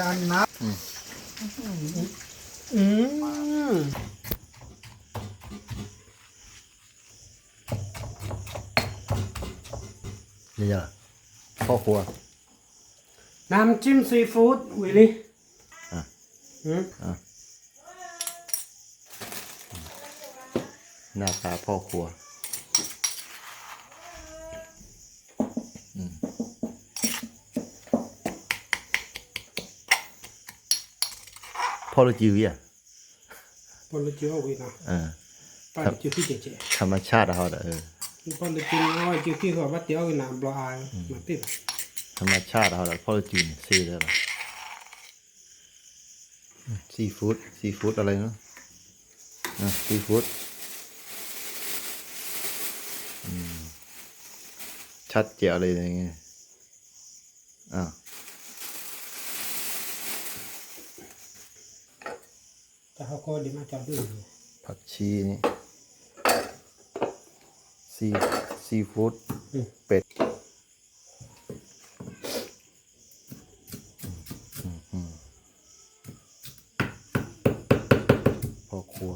การนับอืมอืมนี่จ้ะพ่อครัว น้ำจิ้มซีฟู้ดวิลลี่อะอืมหน้าตาพ่อครัว พอเราจิ้มเอาไว้จิ้มที่เขาว่าเตี๋ยวไว้น้ำปลาอายมาติดธรรมชาติเขาพ่อเราจิ๋วซีเลยหรอซีฟู้ดซีฟู้ดอะไรเนาะอะซีฟู้ดอืมชัดเจ๋วเลยอย่างเงี้ยอ่า แต่เขาก็ดีมาจอดดูผักชีนี่ซีซีฟู้ดเป็ดอืมอืมพ่อครัว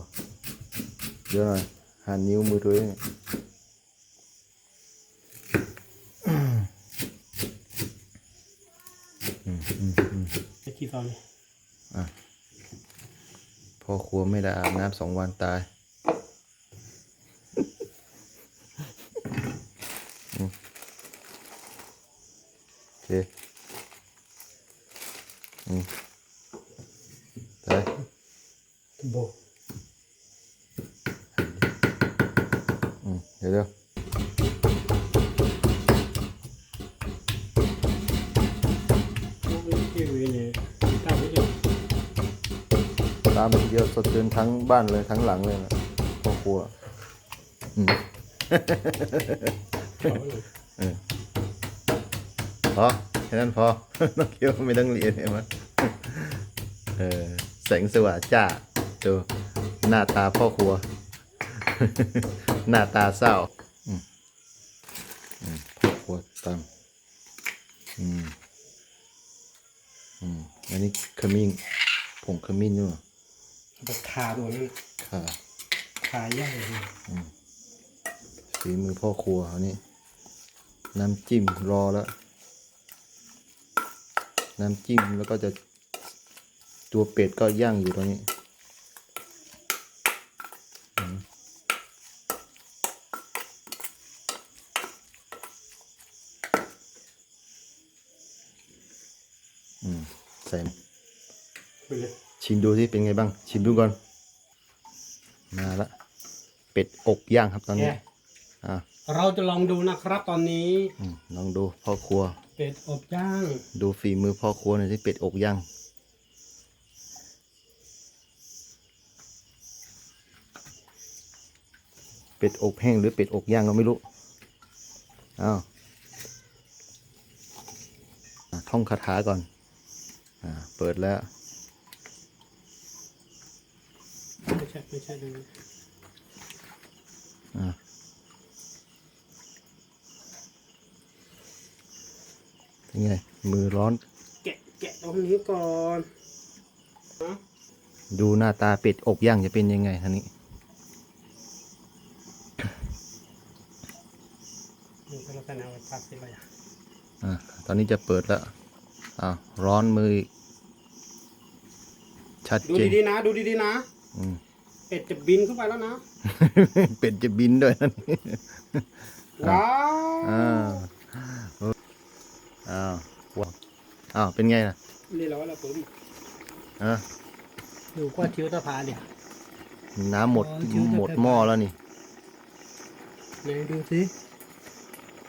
เดี๋ยวหน่อยหันนิ้วมือตัวเองอืมอืมอืมจะกี่ตอนเลยพ่อ ครัวไม่ได้อาบน้ำสองวันตายอืมโอเคอืมไปโบอืมเดี๋ยวเดี๋ยว ตามเยอะสดจนทั้งบ้านเลยทั้งหลังเลยนะพ่อครัวอืมเขาเลยเออพอแค่นั้นพอน้องเกียวไม่ต้องเรียนเห็นไหมเออแสงสว่างจ้าดูหน้าตาพ่อครัว หน้าตาเศร้าพ่อครัวตามอืมอืมอันนี้ขมิ้นผงขมิ้นด้วย แต่ขาตัวนั้นค่ะขาใหญ่เลยฝีมือพ่อครัวเขานี่น้ำจิ้มรอแล้ว น้ำจิ้มแล้วก็จะตัวเป็ดก็ย่างอยู่ตรงนี้อืมอืมใส่ไปเลย ชิมดูที่เป็นไงบ้าง ชิมดูก่อน มาละ เป็ดอกย่างครับตอนนี้แกอ่าเราจะลองดูนะครับตอนนี้อืมลองดูพ่อครัว เป็ดอบย่าง ดูฝีมือพ่อครัวหน่อยที่เป็ดอกย่างเป็ดอกแห้งหรือเป็ดอกย่างก็ไม่รู้อ้าวอะท่องคาถาก่อน อ่า เปิดแล้ว ไม่ใช่ไม่ใช่นี้อ่าเป็นไง มือร้อน แกะแกะตรงนี้ก่อนนะดูหน้าตาเป็ดอกย่างจะเป็นยังไงท่านี้นี่ก็แล้วกันเอาไปตัดสิเลยอะตอนนี้จะเปิดแล้วอ้าวร้อนมือ ชัดเจน ดูดีๆนะ ดูดีๆนะ เป็ดจะบินเข้าไปแล้วนะ เป็ดจะบินด้วยนั่นว้าวอ้าวอ้าวว้าวอ้าวเป็นไงล่ะนี่เราว่าเราปุ๋มอะดูกว่าทิวตะพาเนี่ย น้ำหมด อ๋อจิ้วจะหมดไปหม้อแล้วนี่ ไหนดูสิ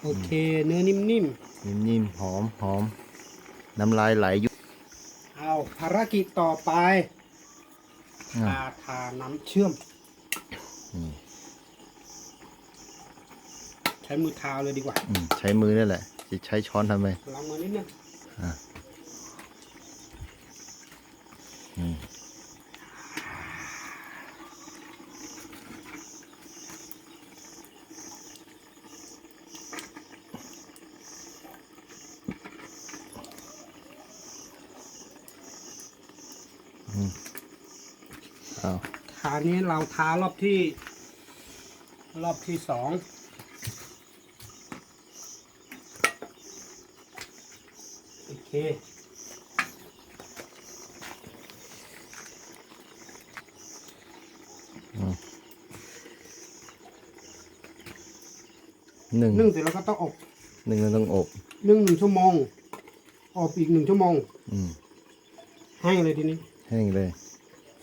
โอเค เนื้อนิ่มนิ่มๆหอมหอม น้ำลายไหลอยู่ๆเอาภารกิจต่อไป อะทาทาน้ำเชื่อมนี่ใช้มือเท้าเลยดีกว่า อืมใช้มือนั่นแหละจะใช้ช้อนทำไมล้างมือนิดนึงอื อ้าวฐานนี้เราทารอบที่ รอบที่สองโอเคหนึ่งนึ่งเสร็จแล้วก็ต้องอบหนึ่งเราต้องอบนึ่งหนึ่งชั่วโมงอบอีกหนึ่งชั่วโมงอืม แห้งเลยทีนี้ แห้งเลย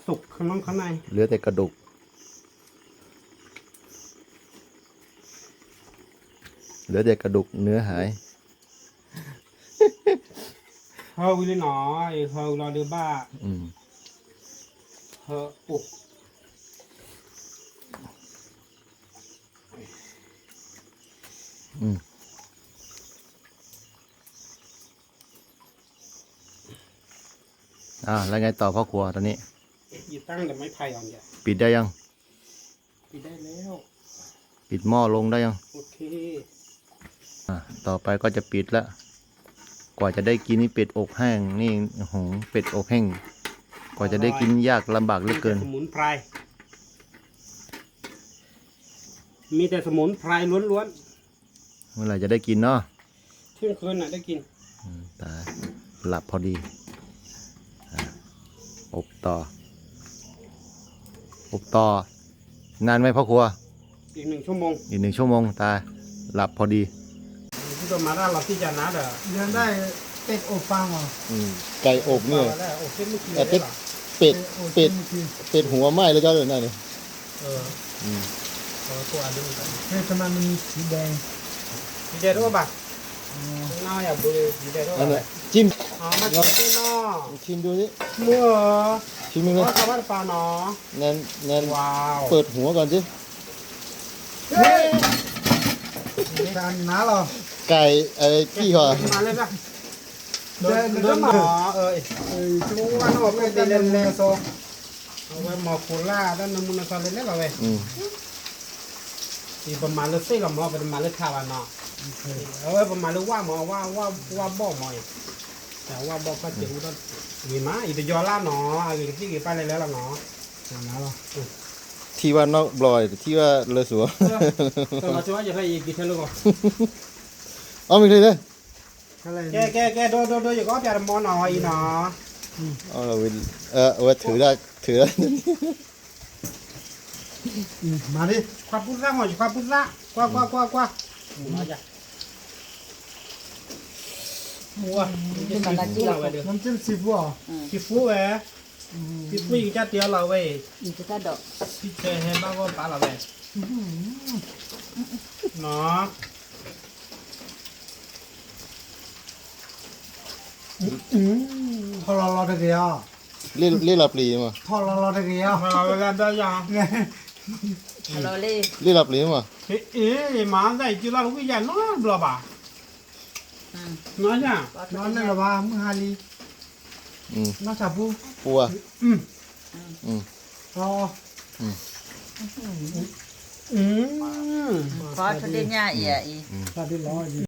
สุกข้างนอกข้างใน เหลือแต่กระดูก เหลือแต่กระดูกเนื้อหาย เฮาวิลหนอยเฮารอเดือบ้าอืมเฮาอุกอืมอ่าแล้วไงต่อพ่อครัวตอนนี้ หยิบตั้งแต่ไม้ไผ่อ่อนอย่าปิดได้ยัง ปิดได้แล้ว ปิดหม้อลงได้ยัง โอเค อ่าต่อไปก็จะปิดละ กว่าจะได้กินนี่เป็ดอกแห้งนี่โอ้โหเป็ดอกแห้ง กว่าจะได้กินยากลำบากเหลือเกิน มีแต่สมุนไพร มีแต่สมุนไพรล้วนเมื่อไหร่จะได้กินเนาะๆเที่ยงคืนน่ะได้กิน อืมตายหลับพอดีอะอบต่อ อบต่อนานไหมพ่อครัว อีกหนึ่งชั่วโมงอีกหนึ่งชั่วโมงตายหลับพอดีที่ตัวมาด้านเราที่จะนัดอะยังได้เป็ดอบฟางเหรอไก่อบเนี่ยมาแล้วโอ้เส้นไม่กินแต่ได้เป็ดหรอเป็ดโอ้เป็ดกินเป็ดหัวไหม้แล้วเจ้าเลยนั่นนี่เออเออตัวอันนี้กันเฮ้ยทำไมมันมีสีแดงดีเจด้วยป่ะน่าอยากดูดีเจด้วยนั่นแหป่ะละ จิ้มอ๋อมาชิมที่นอกชิมดูสิเมื่อชิมดูเพนะราะคำว่าปลาเนาะแน่นแน่นว้าวเปิดหัวก่อนสิจานน้าเหรอไก่ไอ้พี่เหรอมาเลยป่ะเดินเดิเดินนมามาอ๋อเออเอ้ยชูวันออกไปเดิเดินนเดิเล่นนเดินโซเอาไว้หมอโคล่าด้านน้ำมันซอลเล่นๆเอาไว้อืมอีประมาณเลยสี่ลำมอเป็นประมาณเลยข้าวอันเนาะเอาไว้ประมาณเลยว่าหมอว่าว่าว่าบ่หมอย แต่ว่าบ่ก็เจ๋งต้นมีมาอีแต่ยอล่าเนาะอะไรที่กี่ไปเลยแล้วล่ะเนาะจานน้าเหรอที่ว่านอกบลอยที่ว่าเลอสัวแต่มาช่วยอย่าให้อีกกี่เท่าลูกเอาไม่เลยเลยอะไรแกแกแกโดโดโดอย่าก็จะมอหน่อยเนาะเอาเราไปเออเอาไว้ถือได้ถือได้อืมมาดิความพุทธะหอยความพุทธะกว่ากว่ากว่ากว่ามาจ้ะ มัวจะกินฟูเราไปเด้อน้ำจิ้มซีฟู้ดเหรอกินฟูเว้ยกินฟูอีกจ้าเดียวเราเว้ย Itu tak ada. พี่เจให้บ้างก็ปลาเราเว้ยเนาะอืมทอรอรอตะเกียบเรียกเรียกลาปลีมาทอรอรอตะเกียบเราเวลาได้ยังไง Kalau le, เรียกลาปลีมาเอ๊ะเอ๊ะมาได้จีเราวิ่งยันน้อยบลาบ่า hmm. น้อยจ้ะนอนในระบามึงฮาลีอืมน้าจับปูปัวอืม อืมรออืม kau tu dia nyak ya i. ตาที่รออยู่